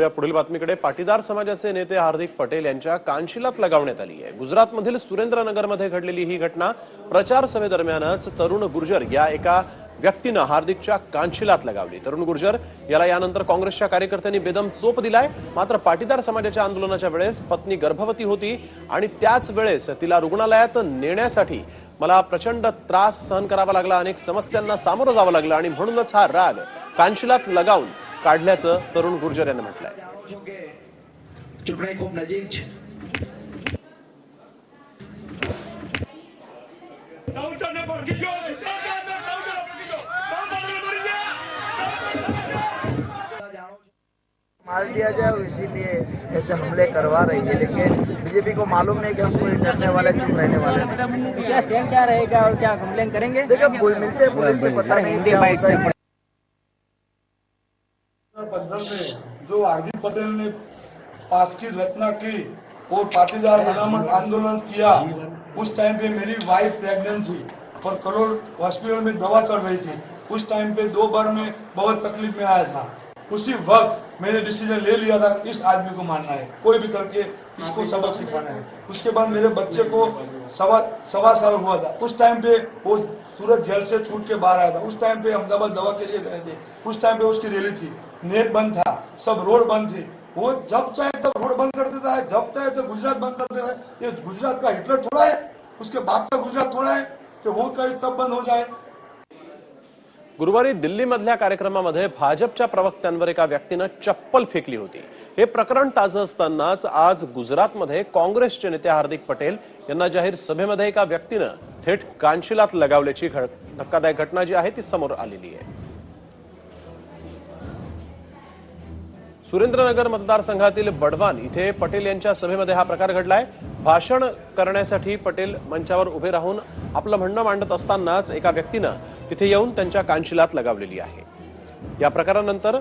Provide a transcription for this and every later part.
वळूया पुढील बातमीकडे पाटीदार समाजाचे नेते हार्दिक पटेल यांच्या कानशिलात लगावण्यात आली आहे. गुजरातमधील सुरेंद्रनगरमध्ये घडलेली ही घटना प्रचार सभेदरम्यानच तरुण गुर्जर या एका व्यक्तीनं हार्दिकच्या कानशिलात लगावली. तरुण गुर्जर याला यानंतर काँग्रेसच्या कार्यकर्त्यांनी बेदम चोप दिलाय. मात्र पाटीदार समाजाच्या आंदोलनाच्या वेळेस पत्नी गर्भवती होती आणि त्याच वेळेस तिला रुग्णालयात नेण्यासाठी मला प्रचंड त्रास सहन करावा लागला अनेक समस्यांना सामोरं जावं लागलं आणि म्हणूनच हा राग कानशिलात लगावून काढल्याचं तरुण गुर्जर यांनी म्हटलं मार दिया जाए इसीलिए ऐसे हमले करवा रही है लेकिन बीजेपी को मालूम नहीं कि हम कोई डरने वाले चुप रहने वाले क्या स्टैंड क्या रहेगा और क्या कंप्लेन करेंगे? देखो मिलते पुलिस से पता नहीं हिंदी बाइट से पंद्रह में जो हार्दिक पटेल ने पास की रचना की और पाटीदार बनामट आंदोलन किया, उस टाइम पे मेरी वाइफ प्रेग्नेंट थी, और करोड़ हॉस्पिटल में दवा चल रही थी। उस टाइम पे दो बार में बहुत तकलीफ़ में आया था। उसी वक्त मैंने डिसीज़न ले लिया था इस आदमी को मानना है कोई भी करके इसको सबक सिखाना है। उसके बाद मेरे बच्चे को सवा सवा साल हुआ था। उस टाइम पे वो सूरत जेल से छूट के बाहर आया था। उस टाइम पे अहमदाबाद दवा के लिए गए थे। उस टाइम पे उसकी रैली थी। नेट बंद था। सब रोड बंद थी। वो जब चाहे तब रोड बंद कर देता है जब चाहे तो गुजरात बंद कर देता है। ये गुजरात का हिटलर थोड़ा है उसके बाप का गुजरात थोड़ा है कि वो कहीं तब बंद हो जाए। गुरुवारी दिल्लीमधल्या कार्यक्रमामध्ये भाजपच्या प्रवक्त्यांवर एका व्यक्तीनं चप्पल फेकली होती. हे प्रकरण ताजं असतानाच आज गुजरातमध्ये काँग्रेसचे नेते हार्दिक पटेल यांना जाहीर सभेमध्ये एका व्यक्तीनं थेट कानशिलात लगावल्याची धक्कादायक घटना जी आहे ती समोर आलेली आहे. सुरेंद्रनगर मतदारसंघातील बडवान इथे पटेल यांच्या सभेमध्ये हा प्रकार घडलाय. भाषण करण्यासाठी पटेल मंचावर उभे राहून आपलं म्हणणं मांडत असतानाच एका व्यक्तीनं तिथे येऊन त्यांच्या कानशिलात लगावलेली आहे. या प्रकारानंतर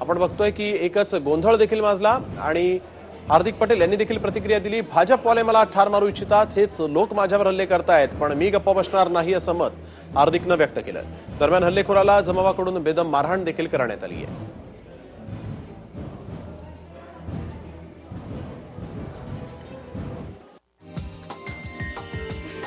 आपण बघतोय की एकच गोंधळ देखील माजला आणि हार्दिक पटेल यांनी देखील प्रतिक्रिया दिली. भाजपवाले मला ठार मारू इच्छितात हेच लोक माझ्यावर हल्ले करतायत पण मी गप्प बसणार नाही असं मत हार्दिकनं व्यक्त केलं. दरम्यान हल्लेखोराला जमावाकडून बेदम मारहाण देखील करण्यात आली आहे.